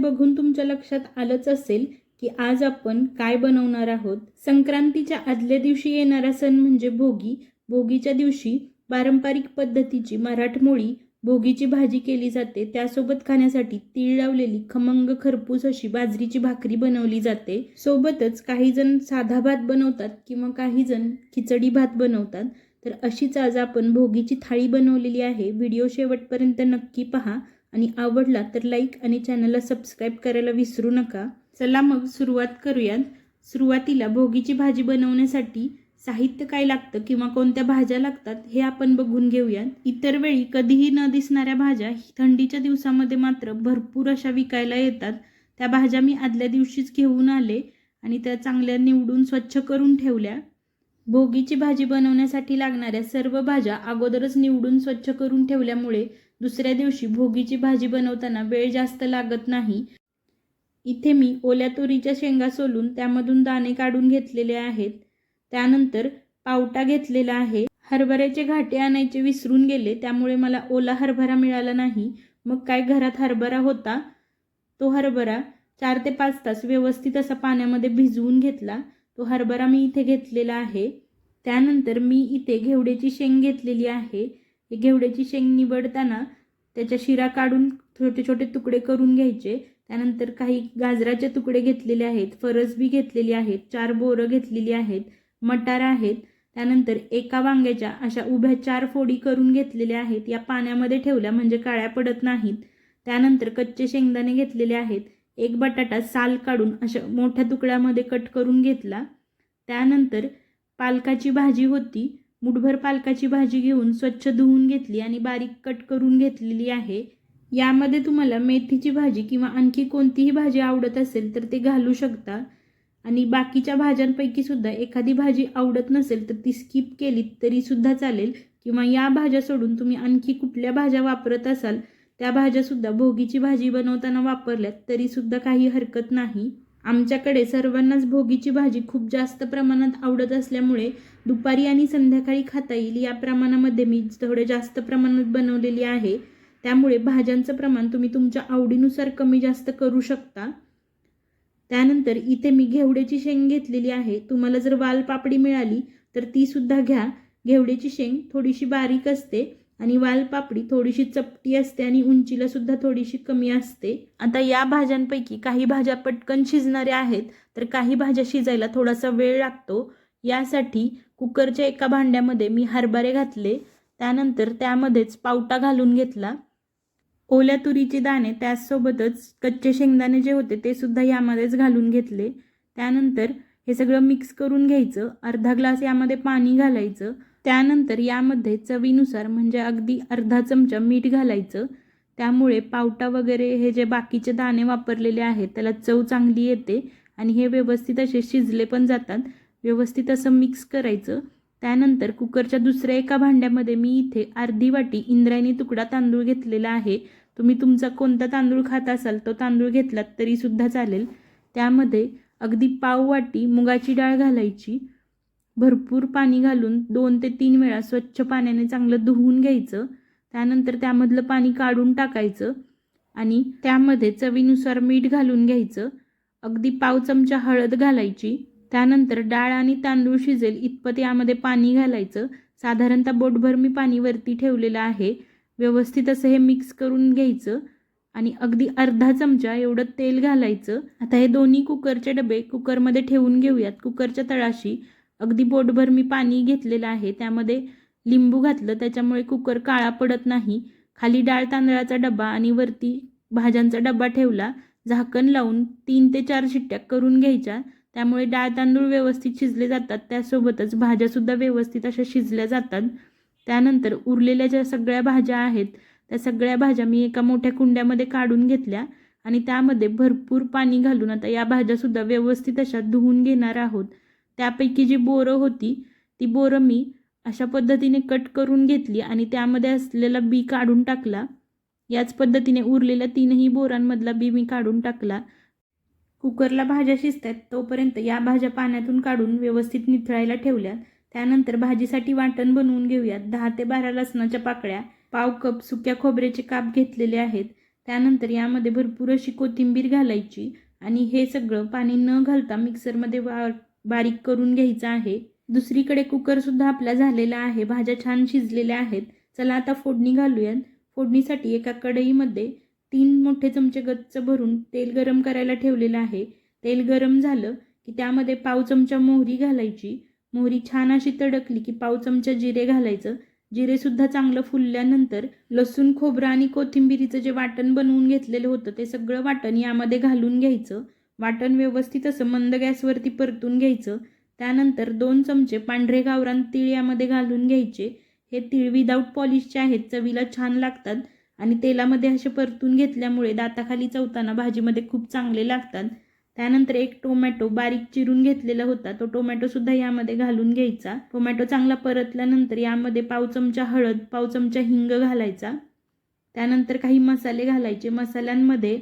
बघून तुमच्या लक्षात आलंच असेल की आज आपण काय बनवणार आहोत. संक्रांतीच्या आदल्या दिवशी येणारा सण म्हणजे भोगी. भोगीच्या दिवशी पारंपरिक पद्धतीची मराठमोळी भोगीची भाजी केली जाते. त्यासोबत खाण्यासाठी तीळ लावलेली खमंग खरपूस अशी बाजरीची भाकरी बनवली जाते. सोबतच काही जण साधा भात बनवतात किंवा काही जण खिचडी भात बनवतात. तर अशीच आज आपण भोगीची थाळी बनवलेली आहे. व्हिडिओ शेवटपर्यंत नक्की पहा. आणि आवडला तर लाईक आणि चॅनलला सबस्क्राईब करायला विसरू नका. चला मग सुरुवात करूयात. सुरुवातीला भोगीची भाजी बनवण्यासाठी साहित्य काय लागतं किंवा कोणत्या भाज्या लागतात हे आपण बघून घेऊयात. इतर वेळी कधीही न दिसणाऱ्या भाज्या थंडीच्या दिवसामध्ये मात्र भरपूर अशा विकायला येतात. त्या भाज्या मी आदल्या दिवशीच घेऊन आले आणि त्या चांगल्या निवडून स्वच्छ करून ठेवल्या. भोगीची भाजी बनवण्यासाठी लागणाऱ्या सर्व भाज्या अगोदरच निवडून स्वच्छ करून ठेवल्यामुळे दुसऱ्या दिवशी भोगीची भाजी बनवताना वेळ जास्त लागत नाही. इथे मी ओल्या तुरीच्या शेंगा सोलून त्यामधून दाणे काढून घेतलेले आहेत. त्यानंतर पावटा घेतलेला आहे. हरभऱ्याचे घाटे आणायचे विसरून गेले त्यामुळे मला ओला हरभरा मिळाला नाही. मग काय घरात हरभरा होता? तो हरभरा चार ते पाच तास व्यवस्थित असा पाण्यामध्ये भिजवून घेतला. तो हरभरा मी इथे घेतलेला आहे. त्यानंतर मी इथे घेवड्याची शेंग घेतलेली आहे. हे घेवड्याची शेंग निवडताना त्याच्या शिरा काढून छोटे छोटे तुकडे करून घ्यायचे. त्यानंतर काही गाजराचे तुकडे घेतलेले आहेत फरसबी घेतलेली आहेत चार बोरं घेतलेली आहेत मटार आहेत. त्यानंतर एका वांग्याच्या अशा उभ्या चार फोडी करून घेतलेल्या आहेत. या पाण्यामध्ये ठेवल्या म्हणजे काळ्या पडत नाहीत. त्यानंतर कच्चे शेंगदाणे घेतलेले आहेत. एक बटाटा साल काढून अशा मोठ्या तुकड्यामध्ये कट करून घेतला. त्यानंतर पालकाची भाजी होती. मुठभर पालकाची भाजी घेऊन स्वच्छ धुवून घेतली आणि बारीक कट करून घेतलेली आहे. यामध्ये तुम्हाला मेथीची भाजी किंवा आणखी कोणतीही भाजी आवडत असेल तर ते घालू शकता. आणि बाकीच्या भाज्यांपैकी सुद्धा एखादी भाजी आवडत नसेल तर ती स्किप केली तरी सुद्धा चालेल. किंवा या भाज्या सोडून तुम्ही आणखी कुठल्या भाज्या वापरत असाल त्या भाज्यासुद्धा भोगीची भाजी बनवताना वापरल्यात तरीसुद्धा काही हरकत नाही. आमच्याकडे सर्वांनाच भोगीची भाजी खूप जास्त प्रमाणात आवडत असल्यामुळे दुपारी आणि संध्याकाळी खाता येईल या प्रमाणामध्ये मी थोडे जास्त प्रमाणात बनवलेली आहे. त्यामुळे भाज्यांचं प्रमाण तुम्ही तुमच्या आवडीनुसार कमी जास्त करू शकता. त्यानंतर इथे मी घेवड्याची शेंग घेतलेली आहे. तुम्हाला जर वालपापडी मिळाली तर ती सुद्धा घ्या. घेवड्याची शेंग थोडीशी बारीक असते. आणि वालपापडी थोडीशी चपटी असते आणि उंचीला सुद्धा थोडीशी कमी असते. आता या भाज्यांपैकी काही भाज्या पटकन शिजणाऱ्या आहेत तर काही भाज्या शिजायला थोडासा वेळ लागतो. यासाठी कुकरच्या एका भांड्यामध्ये मी हरभरे घातले त्यानंतर त्यामध्येच पावटा घालून घेतला. ओल्या तुरीचे दाणे त्याचसोबतच कच्चे शेंगदाणे जे होते ते सुद्धा यामध्येच घालून घेतले. त्यानंतर हे सगळं मिक्स करून घ्यायचं अर्धा ग्लास यामध्ये पाणी घालायचं. त्यानंतर यामध्ये चवीनुसार म्हणजे अगदी अर्धा चमचा मीठ घालायचं. त्यामुळे पावटा वगैरे हे जे बाकीचे दाणे वापरलेले आहेत त्याला चव चांगली येते आणि हे व्यवस्थित असे शिजले पण जातात. व्यवस्थित असं मिक्स करायचं. त्यानंतर कुकरच्या दुसऱ्या एका भांड्यामध्ये मी इथे अर्धी वाटी इंद्रायणी तुकडा तांदूळ घेतलेला आहे. तुम्ही तुमचा कोणता तांदूळ खात असाल तो तांदूळ घेतलात तरीसुद्धा चालेल. त्यामध्ये अगदी पाव वाटी मुगाची डाळ घालायची. भरपूर पाणी घालून दोन ते तीन वेळा स्वच्छ पाण्याने चांगलं धुवून घ्यायचं. त्यानंतर त्यामधलं पाणी काढून टाकायचं आणि त्यामध्ये चवीनुसार मीठ घालून घ्यायचं. अगदी पाव चमचा हळद घालायची. त्यानंतर डाळ आणि तांदूळ शिजेल इतपत यामध्ये पाणी घालायचं. साधारणतः बोटभर मी पाणी वरती ठेवलेलं आहे. व्यवस्थित असं हे मिक्स करून घ्यायचं आणि अगदी अर्धा चमचा एवढं तेल घालायचं. आता हे दोन्ही कुकरचे डबे कुकरमध्ये ठेवून घेऊयात. कुकरच्या तळाशी अगदी बोटभर मी पाणी घेतलेलं आहे. त्यामध्ये लिंबू घातलं. त्याच्यामुळे कुकर काळा पडत नाही. खाली डाळ तांदळाचा डबा आणि वरती भाज्यांचा डबा ठेवला. झाकण लावून तीन ते चार शिट्ट्या करून घ्यायच्या. त्यामुळे डाळ तांदूळ व्यवस्थित शिजले जातात. त्यासोबतच भाज्यासुद्धा व्यवस्थित अशा शिजल्या जातात. त्यानंतर उरलेल्या ज्या सगळ्या भाज्या आहेत त्या सगळ्या भाज्या मी एका मोठ्या कुंड्यामध्ये काढून घेतल्या आणि त्यामध्ये भरपूर पाणी घालून आता या भाज्यासुद्धा व्यवस्थित अशा धुवून घेणार आहोत. त्यापैकी जी बोरं होती ती बोरं मी अशा पद्धतीने कट करून घेतली आणि त्यामध्ये असलेला बी काढून टाकला. याच पद्धतीने उरलेल्या तीनही बोरांमधला बी मी काढून टाकला. कुकरला भाज्या शिजतात तोपर्यंत या भाज्या पाण्यातून काढून व्यवस्थित निथळायला ठेवल्या त्यानंतर भाजीसाठी वाटण बनवून घेऊयात. दहा ते बारा लसणाच्या पाकळ्या पाव कप सुक्या खोबऱ्याचे काप घेतलेले आहेत. त्यानंतर यामध्ये भरपूर अशी कोथिंबीर घालायची आणि हे सगळं पाणी न घालता मिक्सरमध्ये बा बारीक करून घ्यायचं आहे. दुसरीकडे कुकरसुद्धा आपला झालेला आहे. भाज्या छान शिजलेल्या आहेत. चला आता फोडणी घालूयात. फोडणीसाठी एका कढईमध्ये तीन मोठे चमचे गच्च भरून तेल गरम करायला ठेवलेलं आहे. तेल गरम झालं की त्यामध्ये पाव चमचा मोहरी घालायची. मोहरी छान अशी तडकली की पाव चमचा जिरे घालायचं. जिरेसुद्धा चांगलं फुलल्यानंतर लसूण खोबरं आणि कोथिंबिरीचं जे वाटण बनवून घेतलेलं होतं ते सगळं वाटण यामध्ये घालून घ्यायचं. वाटण व्यवस्थित असं मंद गॅसवरती परतून घ्यायचं. त्यानंतर दोन चमचे पांढरे गावरान तीळ यामध्ये घालून घ्यायचे. हे तीळ विदाऊट पॉलिशचे आहेत चवीला छान लागतात आणि तेलामध्ये असे परतून घेतल्यामुळे दाताखाली चवताना भाजीमध्ये खूप चांगले लागतात. त्यानंतर एक टोमॅटो बारीक चिरून घेतलेला होता तो टोमॅटोसुद्धा यामध्ये घालून घ्यायचा. टोमॅटो चांगला परतल्यानंतर यामध्ये पाव चमचा हळद पाव चमचा हिंग घालायचा. त्यानंतर काही मसाले घालायचे. मसाल्यांमध्ये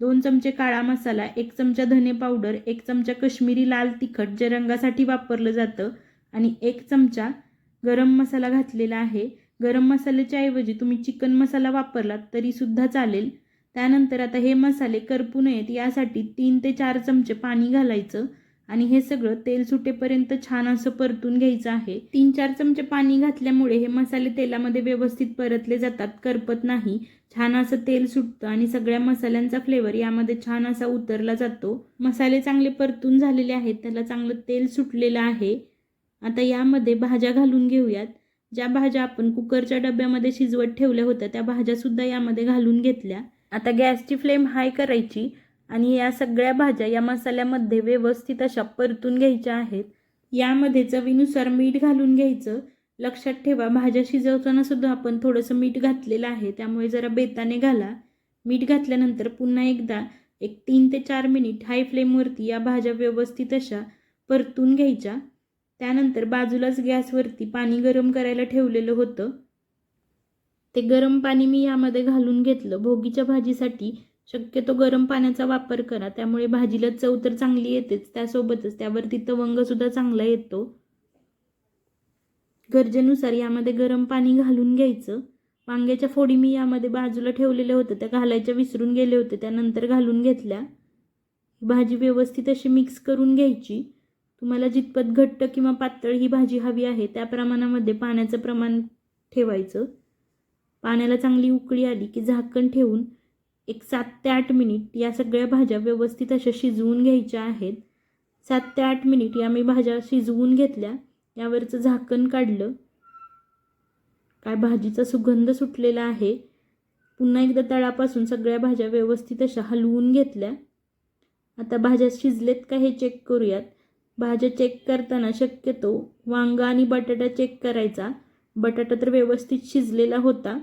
दोन चमचे काळा मसाला एक चमचा धने पावडर एक चमचा कश्मीरी लाल तिखट जे रंगासाठी वापरलं जातं आणि एक चमचा गरम मसाला घातलेला आहे. गरम मसाल्याच्या ऐवजी तुम्ही चिकन मसाला वापरलात तरीसुद्धा चालेल. त्यानंतर आता हे मसाले करपू नयेत यासाठी तीन ते चार चमचे पाणी घालायचं. आणि हे सगळं तेल सुटेपर्यंत छान असं परतून घ्यायचं आहे. तीन चार चमचे पाणी घातल्यामुळे हे मसाले तेलामध्ये व्यवस्थित परतले जातात करपत नाही. छान असं तेल सुटतं आणि सगळ्या मसाल्यांचा फ्लेवर यामध्ये छान असा उतरला जातो. मसाले चांगले परतून झालेले आहेत त्याला चांगलं तेल सुटलेलं आहे. आता यामध्ये भाज्या घालून घेऊयात. ज्या भाज्या आपण कुकरच्या डब्यामध्ये शिजवत ठेवल्या होत्या त्या भाज्यासुद्धा यामध्ये घालून घेतल्या. आता गॅसची फ्लेम हाय करायची. आणि या सगळ्या भाज्या या मसाल्यामध्ये व्यवस्थित अशा परतून घ्यायच्या आहेत. यामध्ये चवीनुसार मीठ घालून घ्यायचं. लक्षात ठेवा भाज्या शिजवताना सुद्धा आपण थोडंसं मीठ घातलेलं आहे त्यामुळे जरा बेताने घाला. मीठ घातल्यानंतर पुन्हा एकदा एक तीन ते चार मिनिट हाय फ्लेमवरती या भाज्या व्यवस्थित अशा परतून घ्यायच्या. त्यानंतर बाजूलाच गॅसवरती पाणी गरम करायला ठेवलेलं होतं. ते गरम पाणी मी यामध्ये घालून घेतलं. भोगीच्या भाजीसाठी शक्यतो गरम पाण्याचा वापर करा. त्यामुळे भाजीला चव तर चांगली येतेच. त्यासोबतच त्यावरती तवंगसुद्धा चांगला येतो. गरजेनुसार यामध्ये गरम पाणी घालून घ्यायचं. वांग्याच्या फोडी मी यामध्ये बाजूला ठेवलेल्या होत्या. त्या घालायच्या विसरून गेले होते. त्यानंतर घालून घेतल्या. भाजी व्यवस्थित अशी मिक्स करून घ्यायची. तुम्हाला जितपत घट्ट किंवा पातळ ही भाजी हवी आहे त्या प्रमाणामध्ये पाण्याचं प्रमाण ठेवायचं. पाण्याला चांगली उकळी आली की झाकण ठेवून एक सात ते आठ मिनिट या सगळ्या भाज्या व्यवस्थित अशा शिजवून घ्यायच्या आहेत. सात ते आठ मिनिट या मी भाज्या शिजवून घेतल्या. यावरचं झाकण काढलं. काय भाजीचा सुगंध सुटलेला आहे. पुन्हा एकदा तळापासून सगळ्या भाज्या व्यवस्थित अशा हलवून घेतल्या. आता भाज्या शिजलेत का हे चेक करूयात. भाज्या चेक करताना शक्यतो वांगा आणि बटाटा चेक करायचा. बटाटा तर व्यवस्थित शिजलेला होता.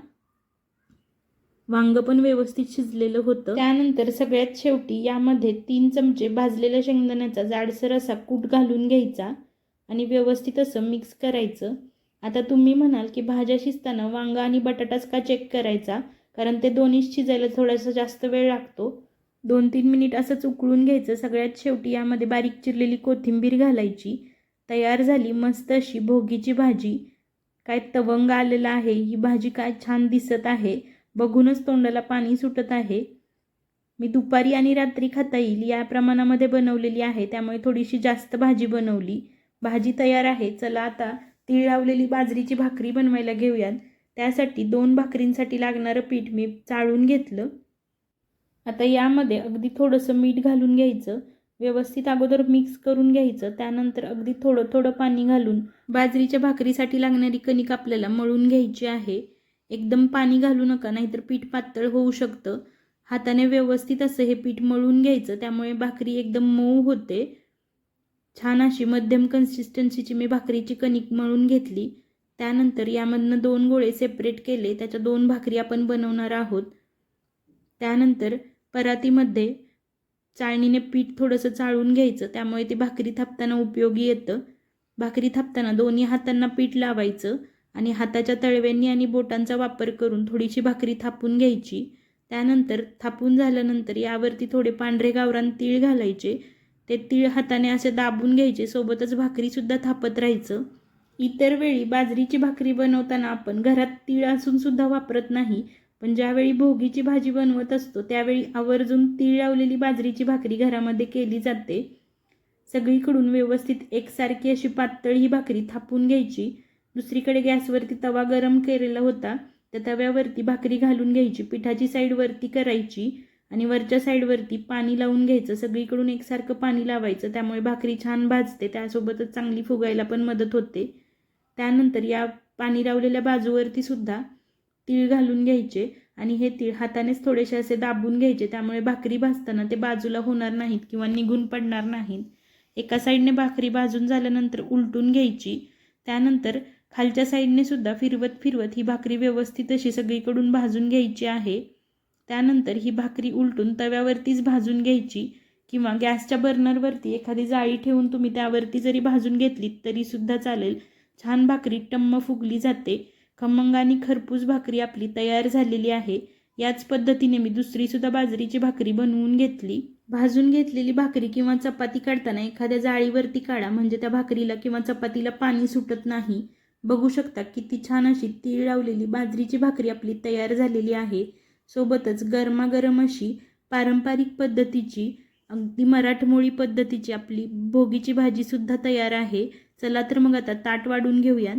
वांग पण व्यवस्थित शिजलेलं होतं. त्यानंतर सगळ्यात शेवटी यामध्ये तीन चमचे भाजलेल्या शेंगदाण्याचा जाडसर असा कूट घालून घ्यायचा आणि व्यवस्थित असं मिक्स करायचं. आता तुम्ही म्हणाल की भाज्या शिजताना वांगा आणि बटाटाच का चेक करायचा? कारण ते दोन्ही शिजायला थोडासा जास्त वेळ लागतो. दोन तीन मिनिट असंच उकळून घ्यायचं. सगळ्यात शेवटी यामध्ये बारीक चिरलेली कोथिंबीर घालायची. तयार झाली मस्त अशी भोगीची भाजी. काय तवंग आलेला आहे ही भाजी काय छान दिसत आहे. बघूनच तोंडाला पाणी सुटत आहे. मी दुपारी आणि रात्री खाता येईल या प्रमाणामध्ये बनवलेली आहे त्यामुळे थोडीशी जास्त भाजी बनवली. भाजी तयार आहे चला आता तीळ लावलेली बाजरीची भाकरी बनवायला घेऊयात. त्यासाठी दोन भाकरींसाठी लागणारं पीठ मी चाळून घेतलं. आता यामध्ये अगदी थोडंसं मीठ घालून घ्यायचं. व्यवस्थित अगोदर मिक्स करून घ्यायचं त्यानंतर अगदी थोडं थोडं पाणी घालून बाजरीच्या भाकरीसाठी लागणारी कणिक आपल्याला मळून घ्यायची आहे. एकदम पाणी घालू नका नाहीतर पीठ पातळ होऊ शकतं. हाताने व्यवस्थित असं हे पीठ मळून घ्यायचं त्यामुळे भाकरी एकदम मऊ होते. छान अशी मध्यम कन्सिस्टन्सीची मी भाकरीची कणिक मळून घेतली. त्यानंतर यामधनं दोन गोळे सेपरेट केले त्याच्या दोन भाकरी आपण बनवणार आहोत. त्यानंतर परातीमध्ये चाळणीने पीठ थोडंसं चाळून घ्यायचं त्यामुळे ती भाकरी थापताना उपयोगी येतं. भाकरी थापताना दोन्ही हातांना पीठ लावायचं. आणि हाताच्या तळव्यांनी आणि बोटांचा वापर करून थोडीशी भाकरी थापून घ्यायची. त्यानंतर थापून झाल्यानंतर यावरती थोडे पांढरे गावरान तीळ घालायचे. ते तीळ हाताने असे दाबून घ्यायचे. सोबतच भाकरीसुद्धा थापत राहायचं. इतर वेळी बाजरीची भाकरी बनवताना आपण घरात तीळ असूनसुद्धा वापरत नाही. पण ज्यावेळी भोगीची भाजी बनवत असतो त्यावेळी आवर्जून तीळ लावलेली बाजरीची भाकरी घरामध्ये केली जाते. सगळीकडून व्यवस्थित एकसारखी अशी पातळ ही भाकरी थापून घ्यायची. दुसरीकडे गॅसवरती तवा गरम केलेला होता. त्या तव्यावरती भाकरी घालून घ्यायची पिठाची साईड वरती करायची आणि वरच्या साईडवरती पाणी लावून घ्यायचं. सगळीकडून एकसारखं पाणी लावायचं त्यामुळे भाकरी छान भाजते. त्यासोबतच चांगली फुगायला पण मदत होते. त्यानंतर या पाणी लावलेल्या बाजूवरती सुद्धा तीळ घालून घ्यायचे आणि हे तीळ हातानेच थोडेसे असे दाबून घ्यायचे. त्यामुळे भाकरी भाजताना ते बाजूला होणार नाहीत किंवा निघून पडणार नाहीत. एका साईडने भाकरी भाजून झाल्यानंतर उलटून घ्यायची. त्यानंतर खालच्या साईडने सुद्धा फिरवत फिरवत ही भाकरी व्यवस्थित अशी सगळीकडून भाजून घ्यायची आहे. त्यानंतर ही भाकरी उलटून तव्यावरतीच भाजून घ्यायची किंवा गॅसच्या बर्नरवरती एखादी जाळी ठेवून तुम्ही त्यावरती जरी भाजून घेतलीत तरीसुद्धा चालेल. छान भाकरी टम्म फुगली जाते. खमंग आणि खरपूस भाकरी आपली तयार झालेली आहे. याच पद्धतीने मी दुसरीसुद्धा बाजरीची भाकरी बनवून घेतली. भाजून घेतलेली भाकरी किंवा चपाती काढताना एखाद्या जाळीवरती काढा म्हणजे त्या भाकरीला किंवा चपातीला पाणी सुटत नाही. बघू शकता किती छान अशी तीळ लावलेली बाजरीची भाकरी आपली तयार झालेली आहे. सोबतच गरमागरम अशी पारंपरिक पद्धतीची अगदी मराठमोळी पद्धतीची आपली भोगीची भाजीसुद्धा तयार आहे. चला तर मग आता ताट वाढून घेऊयात.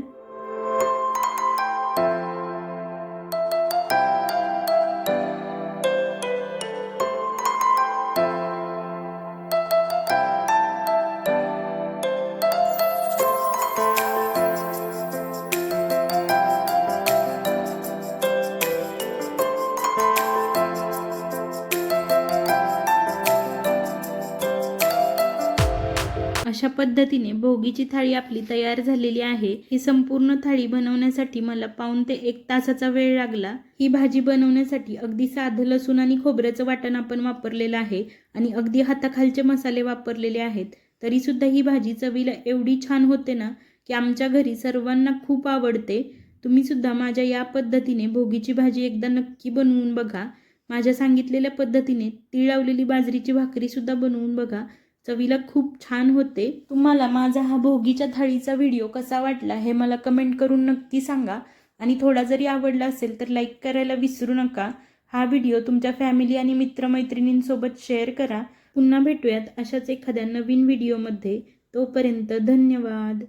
अशा पद्धतीने भोगीची थाळी आपली तयार झालेली आहे. ही संपूर्ण थाळी बनवण्यासाठी मला पाऊन ते एक तासाचा वेळ लागला. ही भाजी बनवण्यासाठी अगदी साधं लसूण आणि खोबऱ्याचं वाटण आपण वापरलेलं आहे आणि अगदी हाताखालचे मसाले वापरलेले आहेत. तरी सुद्धा ही भाजी चवीला एवढी छान होते ना की आमच्या घरी सर्वांना खूप आवडते. तुम्ही सुद्धा माझ्या या पद्धतीने भोगीची भाजी एकदा नक्की बनवून बघा. माझ्या सांगितलेल्या पद्धतीने तिळ लावलेली बाजरीची भाकरी सुद्धा बनवून बघा. चवीला खूप छान होते. तुम्हाला माझा हा भोगीच्या थाळीचा व्हिडिओ कसा वाटला हे मला कमेंट करून नक्की सांगा. आणि थोडा जरी आवडला असेल तर लाईक करायला विसरू नका. हा व्हिडिओ तुमच्या फॅमिली आणि मित्रमैत्रिणींसोबत शेअर करा. पुन्हा भेटूयात अशाच एखाद्या नवीन व्हिडिओमध्ये तोपर्यंत धन्यवाद.